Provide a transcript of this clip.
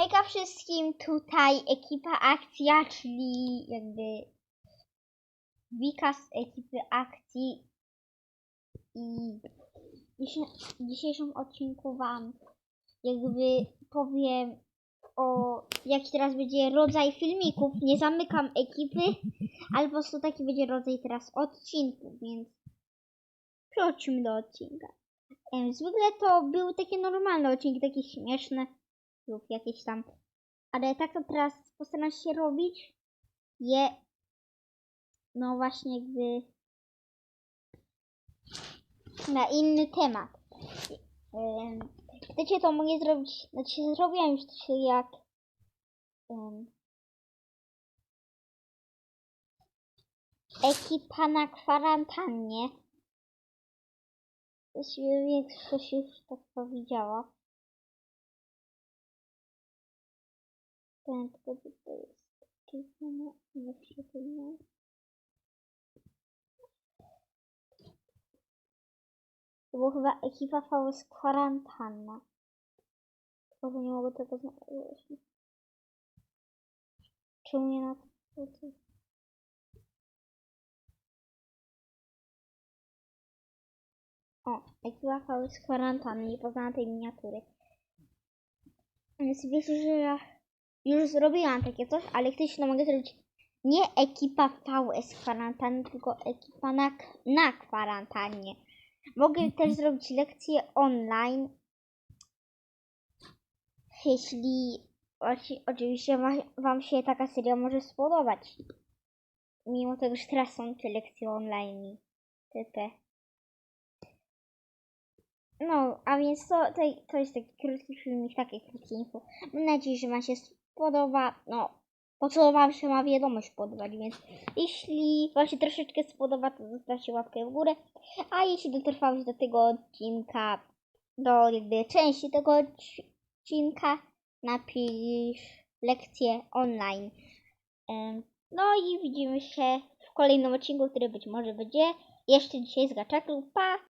Hejka wszystkim, tutaj ekipa akcja, czyli jakby Wika z ekipy akcji i w dzisiejszym- odcinku wam jakby powiem o jaki teraz będzie rodzaj filmików. Nie zamykam ekipy, ale po prostu taki będzie rodzaj teraz odcinków, więc przechodźmy do odcinka. Zwykle to były takie normalne odcinki, takie śmieszne lub jakieś tam. Ale tak to teraz postaram się robić je no właśnie jakby na inny temat. Em, Chcecie to mogę zrobić, znaczy zrobiłam już to jak em, ekipa na kwarantannie. Większość już tak powiedziała. Ten, tylko gdzie to jest ekipa na wyświetlenie. To była chyba ekipa VS Kwarantanna. Tylko, że nie mogę tego znaleźć. Czemu nie na to? O, ekipa VS Kwarantanny, nie poznałam tej miniatury. Więc wiesz, że ja już zrobiłam takie coś, ale ktoś to mogę zrobić nie ekipa VS Kwarantanny, tylko ekipa na, na kwarantannie. Mogę też zrobić lekcje online, jeśli oczywiście wa- Wam się taka seria może spodobać. Mimo tego, że teraz są te lekcje online TP. No, a więc to, to, to jest taki krótki filmik, takie krótkie info. Mam nadzieję, że Wam się spodoba. No, po co Wam się ma wiadomość podobać, więc jeśli Wam się troszeczkę spodoba, to zostawcie łapkę w górę. A jeśli dotrwałeś do tego odcinka, do jakby części tego odcinka, napisz lekcję online. No i widzimy się w kolejnym odcinku, który być może będzie jeszcze dzisiaj z Gaczaklu. Pa!